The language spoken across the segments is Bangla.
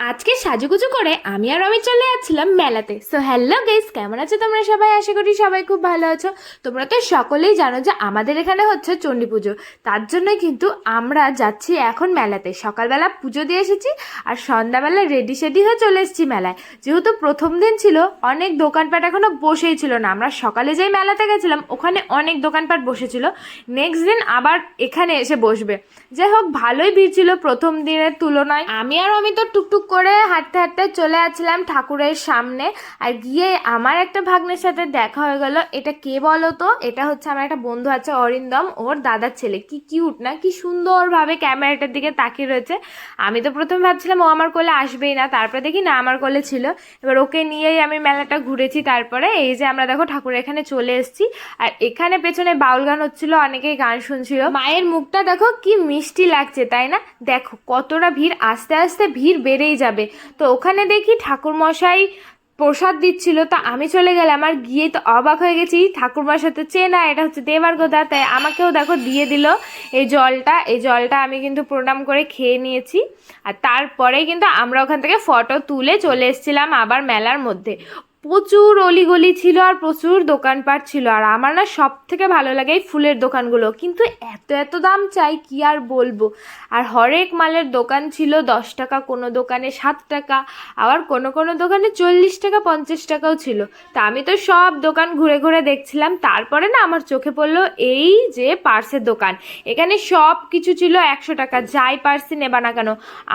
আজকে সাজুগুজু করে আমি আর আমি চলে যাচ্ছিলাম মেলাতে। সো হ্যালো গাইস কেমন আছো তোমরা সবাই? আশা করি সবাই খুব ভালো আছো। তোমরা তো সকলেই জানো যে আমাদের এখানে হচ্ছে চণ্ডী পুজো। তার জন্যই কিন্তু আমরা যাচ্ছি এখন মেলাতে। সকালবেলা পুজো দিয়ে এসেছি আর সন্ধ্যাবেলা রেডি সেডি হয়ে চলে এসেছি মেলায়। যেহেতু প্রথম দিন ছিল, অনেক দোকানপাট এখনও বসেই ছিল না। আমরা সকালে যেই মেলাতে গেছিলাম, ওখানে অনেক দোকানপাট বসেছিল। নেক্সট দিন আবার এখানে এসে বসবে। যাই হোক, ভালোই ভিড় ছিল প্রথম দিনের তুলনায়। আমি আর আমি তো টুকটুক করে হাঁটতে হাঁটতে চলে যাচ্ছিলাম ঠাকুরের সামনে। আর গিয়ে আমার একটা ভাগ্নের সাথে দেখা হয়ে গেল। এটা কে বলো তো এটা হচ্ছে আমার একটা বন্ধু আছে, অরিন্দম। ওর দাদার ছেলে। কি কিউট না? কি সুন্দরভাবে ক্যামেরাটার দিকে তাকিয়ে রয়েছে। আমি তো প্রথমে ভাবছিলাম ও আমার কোলে আসবেই না। তারপরে দেখি না, আমার কোলে ছিল। এবার ওকে নিয়েই আমি মেলাটা ঘুরেছি। তারপরে এই যে আমরা দেখো ঠাকুরের এখানে চলে এসেছি। আর এখানে পেছনে বাউল গান হচ্ছিল, অনেকেই গান শুনছিল। মায়ের মুখটা দেখো কি মিষ্টি লাগছে, তাই না? দেখো কতটা ভিড়। আস্তে আস্তে ভিড় বেড়েই যাবে। তো ওখানে দেখি ঠাকুর মশাই প্রসাদ দিচ্ছিল। তা আমি চলে গেলাম আর গিয়ে তো অবাক হয়ে গেছি, ঠাকুরমার সাথে চেনা, এটা হচ্ছে দেবার কথা তাই আমাকেও দেখো দিয়ে দিল এই জলটা। এই জলটা আমি কিন্তু প্রণাম করে খেয়ে নিয়েছি। আর তারপরে কিন্তু আমরা ওখান থেকে ফটো তুলে চলে এসেছিলাম আবার মেলার মধ্যে। প্রচুর অলিগলি ছিল আর প্রচুর দোকানপাট ছিল। আর আমার না সব থেকে ভালো লাগে এই ফুলের দোকানগুলো। কিন্তু এত এত দাম চাই, কি আর বলব? আর হরেক মালের দোকান ছিল, দশ টাকা কোনো দোকানে সাত টাকা, আবার কোনো কোনো দোকানে চল্লিশ টাকা, পঞ্চাশ টাকাও ছিল। তা আমি তো সব দোকান ঘুরে ঘুরে দেখছিলাম। তারপরে না আমার চোখে পড়ল এই যে পার্সের দোকান। এখানে সব কিছু ছিল একশো টাকা, যাই পার্সি নেবা না কেন।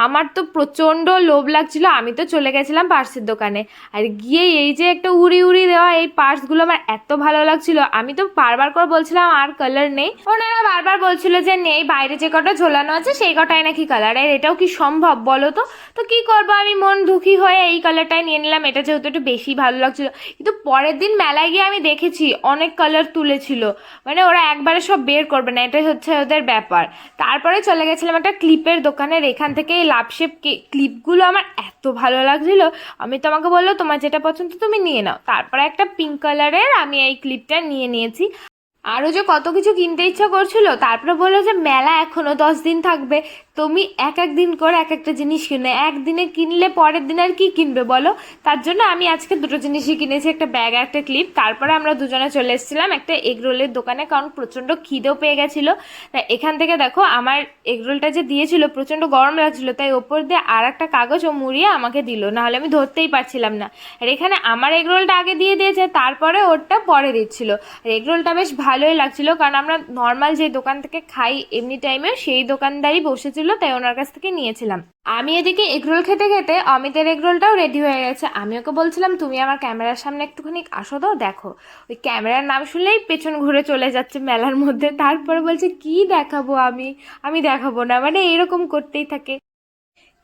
আমার তো প্রচণ্ড লোভ লাগছিল, আমি তো চলে গেছিলাম পার্সের দোকানে। আর গিয়ে এই যে একটা উড়ি উড়ি দেওয়া এই পার্সগুলো আমার এত ভালো লাগছিল। আমি তো বারবার করে বলছিলাম আর কালার নেই। ওনারা বারবার বলছিল যে, নেই, বাইরে যে কটা ঝোলানো আছে, সেই কটাই নাকি কালার আর এটাও কি সম্ভব বলো তো? তো কি করব? আমি মন দুঃখী হয়ে এই কালারটাই নিয়ে নিলাম। এটা যেহেতু একটু বেশি ভালো লাগছিল। কিন্তু পরের দিন মেলায় গিয়ে আমি দেখেছি, অনেক কালার তুলেছিল। মানে ওরা একবারে সব বের করবে না, এটাই হচ্ছে ওদের ব্যাপার। তারপরে চলে গেছিলাম একটা ক্লিপের দোকানের, এখান থেকে এই লাভশেপ ক্লিপগুলো আমার এত ভালো লাগছিল। আমি তোমাকে বলল, তোমার যেটা পছন্দ তুমি নিয়ে নাও। তারপর একটা পিঙ্ক কালারের আমি এই ক্লিপটা নিয়ে নিয়েছি। আরও যে কত কিছু কিনতে ইচ্ছা করছিল, তারপরে বলল যে মেলা এখনও দশ দিন থাকবে। তুমি এক এক দিন করে এক একটা জিনিস কিনে একদিনে কিনলে পরের দিন আর কি কিনবে বলো? তার জন্য আমি আজকে দুটো জিনিসই কিনেছি, একটা ব্যাগ আর একটা ক্লিপ। তারপরে আমরা দুজনে চলে এসেছিলাম একটা এগ রোলের দোকানে, কারণ প্রচণ্ড খিদেও পেয়ে গেছিল। তা এখান থেকে দেখো, আমার এগ রোলটা যে দিয়েছিল, প্রচণ্ড গরম লাগছিল, তাই ওপর দিয়ে আর একটা কাগজ ও মুড়িয়ে আমাকে দিল। নাহলে আমি ধরতেই পারছিলাম না। আর এখানে আমার এগ রোলটা আগে দিয়ে দিয়েছে, তারপরে ওরটা পরে দিচ্ছিল। আর এগ রোলটা বেশ ভালোই লাগছিল, কারণ আমরা নর্মাল যে দোকান থেকে খাই, এমনি টাইমে সেই দোকানদারই বসেছিল তাই ওনার কাছ থেকে নিয়েছিলাম। আমি এদিকে এগরোল খেতে খেতে অমিতের এগরোলটাও রেডি হয়ে গেছে। আমি ওকে বলছিলাম, তুমি আমার ক্যামেরার সামনে একটুখানি আসো তো, দেখো। ওই ক্যামেরার নাম শুনলেই পেছন ঘুরে চলে যাচ্ছে মেলার মধ্যে। তারপরে বলছে, কি দেখাবো আমি? আমি দেখাবো না। মানে এরকম করতেই থাকে।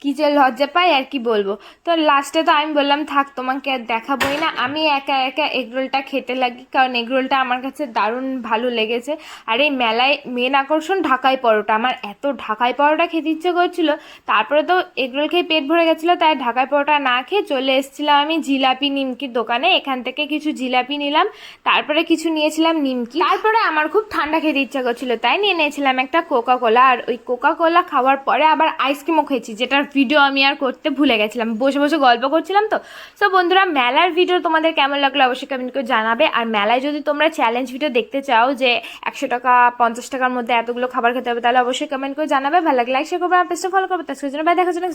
কি যে লজ্জা পাই আর কি বলব। তো লাস্টে তো আমি বললাম, থাক, তোমাকে আর দেখাবোই না। আমি একা একা এগরোলটা খেতে লাগি, কারণ এগরোলটা আমার কাছে দারুণ ভালো লেগেছে। আর এই মেলায় মেন আকর্ষণ ঢাকাই পরোটা। আমার এত ঢাকাই পরোটা খেতে ইচ্ছে করছিল, তারপরে তো এগরোল খেয়ে পেট ভরে গেছিল, তাই ঢাকাই পরোটা না খেয়ে চলে এসেছিলাম আমি জিলাপি নিমকির দোকানে। এখান থেকে কিছু জিলাপি নিলাম, তারপরে কিছু নিয়েছিলাম নিমকি। তারপরে আমার খুব ঠান্ডা খেতে ইচ্ছা করছিল, তাই নিয়ে নিয়েছিলাম একটা কোকা কোলা আর ওই কোকা কোলা খাওয়ার পরে আবার আইসক্রিমও খেয়েছি, যেটার ভিডিও আমি আর করতে ভুলে গেছিলাম। বসে বসে গল্প করছিলাম তো। সো বন্ধুরা, মেলার ভিডিও তোমাদের কেমন লাগল অবশ্যই কমেন্ট করে জানাবে। আর মেলায় যদি তোমরা চ্যালেঞ্জ ভিডিও দেখতে চাও যে একশো টাকা, পঞ্চাশ টাকার মধ্যে এতগুলো খাবার খেতে হবে, তাহলে অবশ্যই কমেন্ট করে জানাবে। ভালো লাগলে লাইক শেয়ার করবে, আর পেজটা ফলো করবে। তার জন্য বাই দেখার জন্য